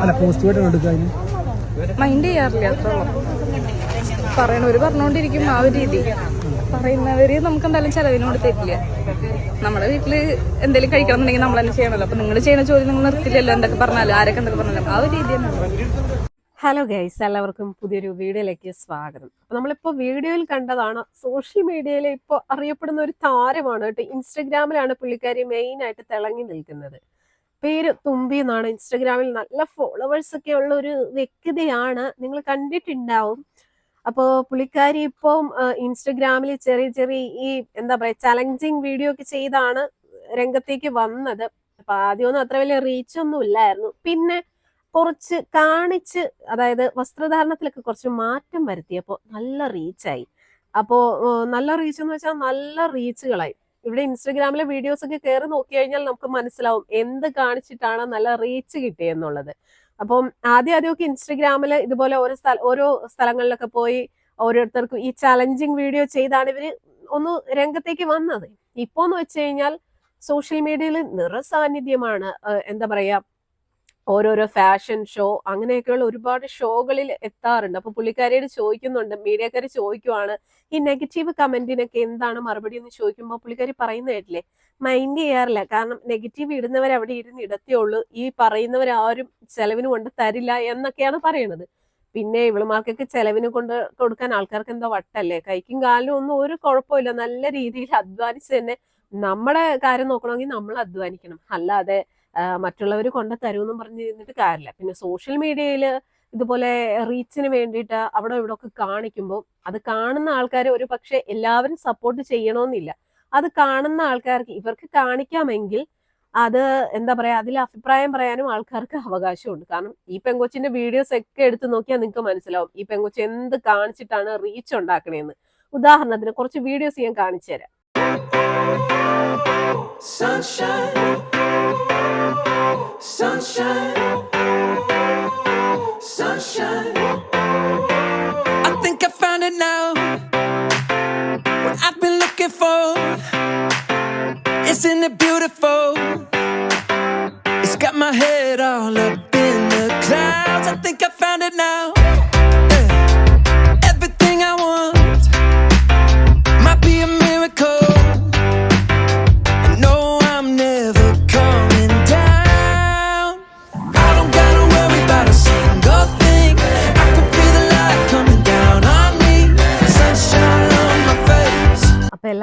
അല്ല പോസ്റ്റ് എടുക്കുക അതിന് മൈൻഡ് ചെയ്യാറില്ല പറയണവര് പറഞ്ഞോണ്ടിരിക്കും ആ ഒരു രീതി. പറയുന്നവര് നമുക്ക് എന്തായാലും ചെലവിനോട് കൊടുത്തിട്ടില്ല. നമ്മുടെ വീട്ടിൽ എന്തെങ്കിലും കഴിക്കണം എന്നുണ്ടെങ്കിൽ നമ്മൾ തന്നെ ചെയ്യണമല്ലോ അപ്പൊ നിങ്ങൾ ചെയ്യുന്ന ചോദ്യം നിങ്ങൾ നിർത്തില്ലല്ലോ എന്തൊക്കെ പറഞ്ഞാലും ആരൊക്കെ എന്തൊക്കെ പറഞ്ഞാലും. ആ ഒരു രീതി തന്നെ. ഹലോ ഗൈസ് എല്ലാവർക്കും പുതിയൊരു വീഡിയോയിലേക്ക് സ്വാഗതം. അപ്പൊ നമ്മളിപ്പോ വീഡിയോയിൽ കണ്ടതാണ് സോഷ്യൽ മീഡിയയിൽ ഇപ്പോൾ അറിയപ്പെടുന്ന ഒരു താരമാണ് കേട്ടോ. ഇൻസ്റ്റഗ്രാമിലാണ് പുള്ളിക്കാരി മെയിൻ ആയിട്ട് തിളങ്ങി നിൽക്കുന്നത്. പേര് തുമ്പി എന്നാണ് ഇൻസ്റ്റഗ്രാമിൽ നല്ല ഫോളോവേഴ്സ് ഒക്കെ ഉള്ള ഒരു വ്യക്തിയാണ് നിങ്ങൾ കണ്ടിട്ടുണ്ടാവും. അപ്പോൾ പുള്ളിക്കാരി ഇപ്പം ഇൻസ്റ്റഗ്രാമിൽ ചെറിയ ചെറിയ ഈ എന്താ പറയാ ചലഞ്ചിങ് വീഡിയോ ഒക്കെ ചെയ്താണ് രംഗത്തേക്ക് വന്നത്. അപ്പൊ ആദ്യമൊന്നും അത്ര വലിയ റീച്ച് ഒന്നും ഇല്ലായിരുന്നു. പിന്നെ കുറച്ച് കാണിച്ച് അതായത് വസ്ത്രധാരണത്തിലൊക്കെ കുറച്ച് മാറ്റം വരുത്തിയപ്പോൾ നല്ല റീച്ചായി അപ്പോൾ നല്ല റീച്ച് എന്ന് വെച്ചാൽ നല്ല റീച്ചുകളായി ഇവിടെ ഇൻസ്റ്റഗ്രാമിലെ വീഡിയോസ് ഒക്കെ കയറി നോക്കി കഴിഞ്ഞാൽ നമുക്ക് മനസ്സിലാവും എന്ത് കാണിച്ചിട്ടാണ് നല്ല റീച്ച് കിട്ടിയെന്നുള്ളത് അപ്പം ആദ്യം ആദ്യമൊക്കെ ഇൻസ്റ്റഗ്രാമിൽ ഇതുപോലെ ഓരോ സ്ഥല ഓരോ സ്ഥലങ്ങളിലൊക്കെ പോയി ഓരോരുത്തർക്കും ഈ ചലഞ്ചിങ് വീഡിയോ ചെയ്താണ് ഇവർ ഒന്ന് രംഗത്തേക്ക് വന്നത്. ഇപ്പോന്ന് വെച്ച് കഴിഞ്ഞാൽ സോഷ്യൽ മീഡിയയിൽ നിറസാന്നിധ്യമാണ് എന്താ പറയാ ഓരോരോ ഫാഷൻ ഷോ അങ്ങനെയൊക്കെയുള്ള ഒരുപാട് ഷോകളിൽ എത്താറുണ്ട്. അപ്പൊ പുള്ളിക്കാരിയോട് ചോദിക്കുന്നുണ്ട് മീഡിയക്കാർ ചോദിക്കുവാണ് ഈ നെഗറ്റീവ് കമന്റിനൊക്കെ എന്താണ് മറുപടി എന്ന് ചോദിക്കുമ്പോൾ പുള്ളിക്കാരി പറയുന്ന കേട്ടില്ലേ മൈൻഡ് ചെയ്യാറില്ല കാരണം നെഗറ്റീവ് ഇടുന്നവർ അവിടെ ഇരുന്ന് ഇടത്തേ ഉള്ളൂ ഈ പറയുന്നവർ ആരും ചെലവിന് കൊണ്ട് തരില്ല എന്നൊക്കെയാണ് പറയുന്നത് പിന്നെ ഇവളുമാർക്കൊക്കെ ചെലവിന് കൊണ്ട് കൊടുക്കാൻ ആൾക്കാർക്ക് എന്താ വട്ടല്ലേ കൈക്കും കാലിനും ഒന്നും ഒരു കുഴപ്പമില്ല നല്ല രീതിയിൽ അധ്വാനിച്ച് തന്നെ നമ്മുടെ കാര്യം നോക്കണമെങ്കിൽ നമ്മൾ അധ്വാനിക്കണം. അല്ലാതെ മറ്റുള്ളവർ കൊണ്ട് തരുമെന്നും പറഞ്ഞ് ഇരുന്നിട്ട് കാര്യമില്ല പിന്നെ സോഷ്യൽ മീഡിയയിൽ ഇതുപോലെ റീച്ചിന് വേണ്ടിയിട്ട് അവിടെ ഇവിടെ ഒക്കെ കാണിക്കുമ്പോൾ അത് കാണുന്ന ആൾക്കാർ ഒരു പക്ഷേ എല്ലാവരും സപ്പോർട്ട് ചെയ്യണമെന്നില്ല അത് കാണുന്ന ആൾക്കാർക്ക് ഇവർക്ക് കാണിക്കാമെങ്കിൽ അത് എന്താ പറയാ അതിൽ അഭിപ്രായം പറയാനും ആൾക്കാർക്ക് അവകാശമുണ്ട്. കാരണം ഈ പെങ്കൊച്ചിന്റെ വീഡിയോസ് ഒക്കെ എടുത്തു നോക്കിയാൽ നിങ്ങൾക്ക് മനസ്സിലാവും ഈ പെങ്കൊച്ച് എന്ത് കാണിച്ചിട്ടാണ് റീച്ച് ഉണ്ടാക്കണേന്ന്. ഉദാഹരണത്തിന് കുറച്ച് വീഡിയോസ് ഞാൻ കാണിച്ചു തരാം. Sunshine, sunshine. I think I found it now. What I've been looking for. Isn't it beautiful?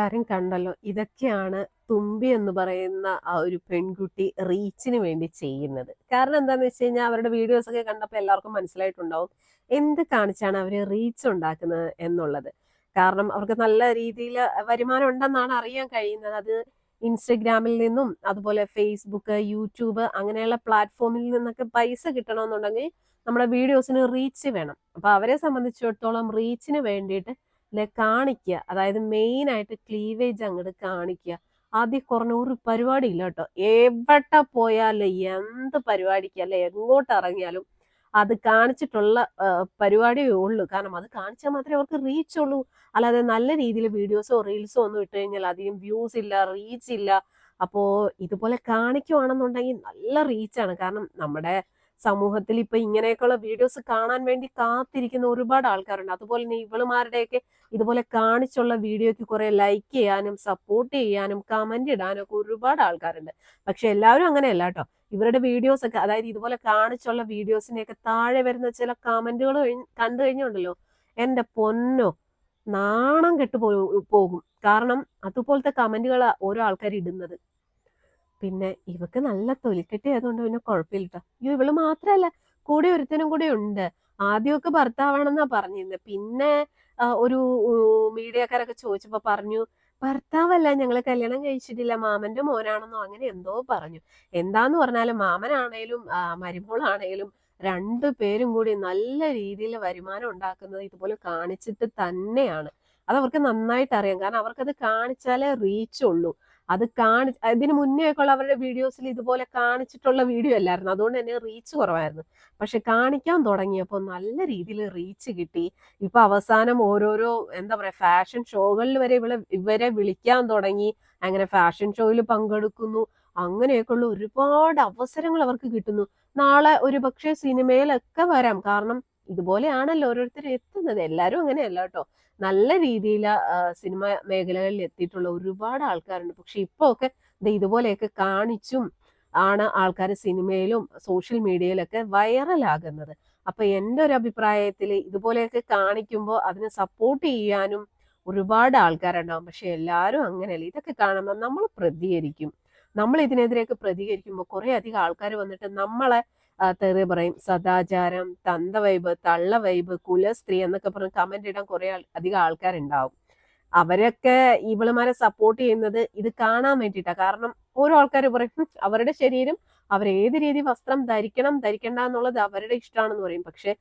എല്ലാരും കണ്ടല്ലോ. ഇതൊക്കെയാണ് തുമ്പി എന്ന് പറയുന്ന ആ ഒരു പെൺകുട്ടി റീച്ചിന് വേണ്ടി ചെയ്യുന്നത്. കാരണം എന്താന്ന് വെച്ച് കഴിഞ്ഞാൽ അവരുടെ വീഡിയോസ് ഒക്കെ കണ്ടപ്പോൾ എല്ലാവർക്കും മനസ്സിലായിട്ടുണ്ടാവും എന്ത് കാണിച്ചാണ് അവർ റീച്ച് ഉണ്ടാക്കുന്നത് എന്നുള്ളത്. കാരണം അവർക്ക് നല്ല രീതിയിൽ വരുമാനം ഉണ്ടെന്നാണ് അറിയാൻ കഴിയുന്നത്. അത് ഇൻസ്റ്റഗ്രാമിൽ നിന്നും അതുപോലെ ഫേസ്ബുക്ക് യൂട്യൂബ് അങ്ങനെയുള്ള പ്ലാറ്റ്ഫോമിൽ നിന്നൊക്കെ പൈസ കിട്ടണമെന്നുണ്ടെങ്കിൽ നമ്മുടെ വീഡിയോസിന് റീച്ച് വേണം. അപ്പൊ അവരെ സംബന്ധിച്ചിടത്തോളം റീച്ചിന് വേണ്ടിയിട്ട് ലെ കാണിക്കുക അതായത് മെയിൻ ആയിട്ട് ക്ലീവേജ് അങ്ങോട്ട് കാണിക്കുക ആദ്യം കുറഞ്ഞ ഒരു പരിപാടി ഇല്ല കേട്ടോ എവിടെ പോയാലും എന്ത് പരിപാടിക്ക് അല്ലെ എങ്ങോട്ട് ഇറങ്ങിയാലും അത് കാണിച്ചിട്ടുള്ള പരിപാടിയേ ഉള്ളൂ. കാരണം അത് കാണിച്ചാൽ മാത്രമേ അവർക്ക് റീച്ച് ഉള്ളൂ. അല്ലാതെ നല്ല രീതിയിൽ വീഡിയോസോ റീൽസോ ഒന്നും ഇട്ട് കഴിഞ്ഞാൽ അധികം വ്യൂസ് ഇല്ല റീച്ച് ഇല്ല. അപ്പോ ഇതുപോലെ കാണിക്കുവാണെന്നുണ്ടെങ്കിൽ നല്ല റീച്ചാണ് കാരണം നമ്മുടെ സമൂഹത്തിൽ ഇപ്പൊ ഇങ്ങനെയൊക്കെയുള്ള വീഡിയോസ് കാണാൻ വേണ്ടി കാത്തിരിക്കുന്ന ഒരുപാട് ആൾക്കാരുണ്ട്. അതുപോലെ തന്നെ ഇവളുമാരുടെയൊക്കെ ഇതുപോലെ കാണിച്ചുള്ള വീഡിയോക്ക് കുറെ ലൈക്ക് ചെയ്യാനും സപ്പോർട്ട് ചെയ്യാനും കമന്റ് ഇടാനും ഒക്കെ ഒരുപാട് ആൾക്കാരുണ്ട്. പക്ഷെ എല്ലാവരും അങ്ങനെയല്ല കേട്ടോ. ഇവരുടെ വീഡിയോസ് ഒക്കെ അതായത് ഇതുപോലെ കാണിച്ചുള്ള വീഡിയോസിനെയൊക്കെ താഴെ വരുന്ന ചില കമന്റുകൾ കണ്ടു കഴിഞ്ഞുണ്ടല്ലോ. എന്റെ പൊന്നോ നാണം കെട്ടു പോകും. കാരണം അതുപോലത്തെ കമന്റുകൾ ഓരോ ആൾക്കാർ ഇടുന്നത്. പിന്നെ ഇവക്ക് നല്ല തൊലിക്കെട്ടി ആയതുകൊണ്ട് പിന്നെ കുഴപ്പമില്ല കേട്ടോ അയ്യോ ഇവൾ മാത്രല്ല കൂടെ ഒരുത്തനും കൂടെ ഉണ്ട്. ആദ്യമൊക്കെ ഭർത്താവാണെന്നാ പറഞ്ഞിരുന്നത് പിന്നെ ഒരു മീഡിയക്കാരൊക്കെ ചോദിച്ചപ്പോ പറഞ്ഞു ഭർത്താവല്ല ഞങ്ങൾ കല്യാണം കഴിച്ചിട്ടില്ല. മാമന്റെ മോനാണെന്നോ? അങ്ങനെ എന്തോ പറഞ്ഞു. എന്താന്ന് പറഞ്ഞാലും മാമനാണേലും മരുമോളാണേലും രണ്ടു പേരും കൂടി നല്ല രീതിയിൽ വരുമാനം ഉണ്ടാക്കുന്നത് ഇതുപോലെ കാണിച്ചിട്ട് തന്നെയാണ്. അത് അവർക്ക് നന്നായിട്ട് അറിയാം കാരണം അവർക്കത് കാണിച്ചാലേ റീച്ച് ഉള്ളൂ അത് കാണി ഇതിന് മുന്നേ ഒക്കെ ഉള്ള അവരുടെ വീഡിയോസിൽ ഇതുപോലെ കാണിച്ചിട്ടുള്ള വീഡിയോ അല്ലായിരുന്നു. അതുകൊണ്ട് തന്നെ റീച്ച് കുറവായിരുന്നു. പക്ഷെ കാണിക്കാൻ തുടങ്ങിയപ്പോൾ നല്ല രീതിയിൽ റീച്ച് കിട്ടി. ഇപ്പൊ അവസാനം ഓരോരോ എന്താ പറയാ ഫാഷൻ ഷോകളിൽ വരെ ഇവളെ ഇവരെ വിളിക്കാൻ തുടങ്ങി. അങ്ങനെ ഫാഷൻ ഷോയിൽ പങ്കെടുക്കുന്നു. അങ്ങനെയൊക്കെയുള്ള ഒരുപാട് അവസരങ്ങൾ അവർക്ക് കിട്ടുന്നു. നാളെ ഒരു പക്ഷേ സിനിമയിലൊക്കെ വരാം. കാരണം ഇതുപോലെയാണല്ലോ ഓരോരുത്തർ എത്തുന്നത്. എല്ലാവരും അങ്ങനെയല്ല കേട്ടോ. നല്ല രീതിയിൽ സിനിമ മേഖലകളിൽ എത്തിയിട്ടുള്ള ഒരുപാട് ആൾക്കാരുണ്ട്. പക്ഷെ ഇപ്പൊ ഒക്കെ ഇതുപോലെയൊക്കെ കാണിച്ചും ആണ് ആൾക്കാർ സിനിമയിലും സോഷ്യൽ മീഡിയയിലൊക്കെ വൈറലാകുന്നത്. അപ്പൊ എന്റെ ഒരു അഭിപ്രായത്തിൽ ഇതുപോലെയൊക്കെ കാണിക്കുമ്പോൾ അതിനെ സപ്പോർട്ട് ചെയ്യാനും ഒരുപാട് ആൾക്കാരുണ്ടാവും. പക്ഷെ എല്ലാവരും അങ്ങനെയല്ല. ഇതൊക്കെ കാണുമ്പോൾ നമ്മൾ പ്രതികരിക്കും. നമ്മൾ ഇതിനെതിരെയൊക്കെ പ്രതികരിക്കുമ്പോൾ കുറേ അധികം ആൾക്കാർ വന്നിട്ട് നമ്മളെ തെറി പറയും. സദാചാരം തന്ത വൈബ് തള്ള വൈബ് കുലസ്ത്രീ എന്നൊക്കെ പറഞ്ഞ് കമന്റ് ഇടാൻ കുറെ അധികം ആൾക്കാരുണ്ടാവും. അവരൊക്കെ ഇവളുമാരെ സപ്പോർട്ട് ചെയ്യുന്നത് ഇത് കാണാൻ വേണ്ടിയിട്ടാണ് കാരണം ഓരോ ആൾക്കാർ പറയും അവരുടെ ശരീരം അവർ ഏത് രീതി വസ്ത്രം ധരിക്കണം ധരിക്കണ്ട എന്നുള്ളത് അവരുടെ ഇഷ്ടമാണെന്ന് പറയും. പക്ഷെ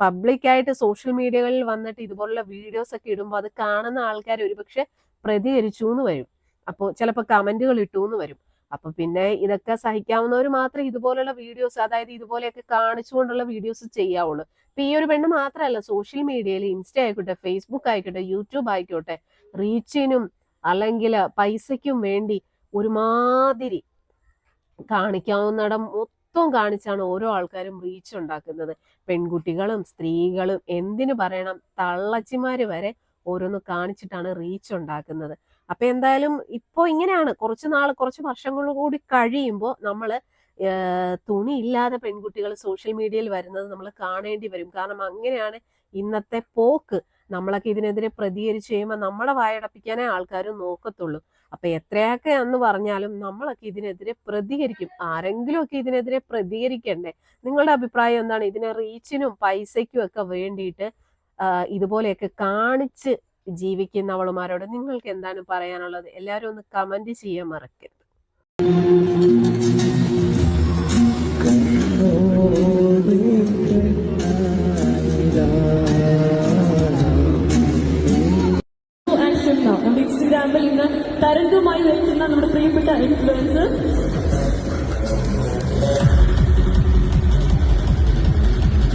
പബ്ലിക്കായിട്ട് സോഷ്യൽ മീഡിയകളിൽ വന്നിട്ട് ഇതുപോലുള്ള വീഡിയോസ് ഒക്കെ ഇടുമ്പോൾ അത് കാണുന്ന ആൾക്കാർ ഒരുപക്ഷെ പ്രതികരിച്ചു എന്ന് വരും. അപ്പോൾ ചിലപ്പോൾ കമന്റുകൾ ഇട്ടു എന്ന് വരും. അപ്പൊ പിന്നെ ഇതൊക്കെ സഹിക്കാവുന്നവർ മാത്രം ഇതുപോലുള്ള വീഡിയോസ് അതായത് ഇതുപോലെയൊക്കെ കാണിച്ചുകൊണ്ടുള്ള വീഡിയോസ് ചെയ്യാവുള്ളൂ. ഇപ്പൊ ഈ ഒരു പെണ്ണ് മാത്രമല്ല സോഷ്യൽ മീഡിയയിൽ ഇൻസ്റ്റ ആയിക്കോട്ടെ ഫേസ്ബുക്ക് ആയിക്കോട്ടെ യൂട്യൂബ് ആയിക്കോട്ടെ റീച്ചിനും അല്ലെങ്കിൽ പൈസയ്ക്കും വേണ്ടി ഒരുമാതിരി കാണിക്കാവുന്നിടം മൊത്തം കാണിച്ചാണ് ഓരോ ആൾക്കാരും റീച്ച് ഉണ്ടാക്കുന്നത്. പെൺകുട്ടികളും സ്ത്രീകളും എന്തിനു പറയണം തള്ളച്ചിമാര് വരെ ഓരോന്ന് കാണിച്ചിട്ടാണ് റീച്ച് ഉണ്ടാക്കുന്നത്. അപ്പൊ എന്തായാലും ഇപ്പോ ഇങ്ങനെയാണ്. കുറച്ച് നാൾ കുറച്ച് വർഷങ്ങൾ കൂടി കഴിയുമ്പോൾ നമ്മൾ തുണി ഇല്ലാതെ പെൺകുട്ടികൾ സോഷ്യൽ മീഡിയയിൽ വരുന്നത് നമ്മൾ കാണേണ്ടി വരും. കാരണം അങ്ങനെയാണ് ഇന്നത്തെ പോക്ക്. നമ്മളൊക്കെ ഇതിനെതിരെ പ്രതികരിച്ച് കഴിയുമ്പോൾ നമ്മളെ വായടപ്പിക്കാനേ ആൾക്കാർ നോക്കത്തുള്ളൂ. അപ്പൊ എത്രയൊക്കെ എന്ന് പറഞ്ഞാലും നമ്മളൊക്കെ ഇതിനെതിരെ പ്രതികരിക്കും. ആരെങ്കിലും ഒക്കെ ഇതിനെതിരെ പ്രതികരിക്കണ്ടേ? നിങ്ങളുടെ അഭിപ്രായം എന്താണ്? ഇതിനെ റീച്ചിനും പൈസയ്ക്കും ഒക്കെ വേണ്ടിയിട്ട് ഇതുപോലെയൊക്കെ കാണിച്ച് ജീവിക്കുന്നവളുമാരോട് നിങ്ങൾക്ക് എന്താണ് പറയാനുള്ളത് എല്ലാവരും ഒന്ന് കമന്റ് ചെയ്യാൻ മറക്കരുത്. നമ്മുടെ ഇൻസ്റ്റഗ്രാമിൽ ഇന്ന് തരംഗമായി നയിക്കുന്ന നമ്മുടെ പ്രിയപ്പെട്ട influencers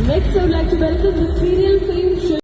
Next, I would like to welcome the serial film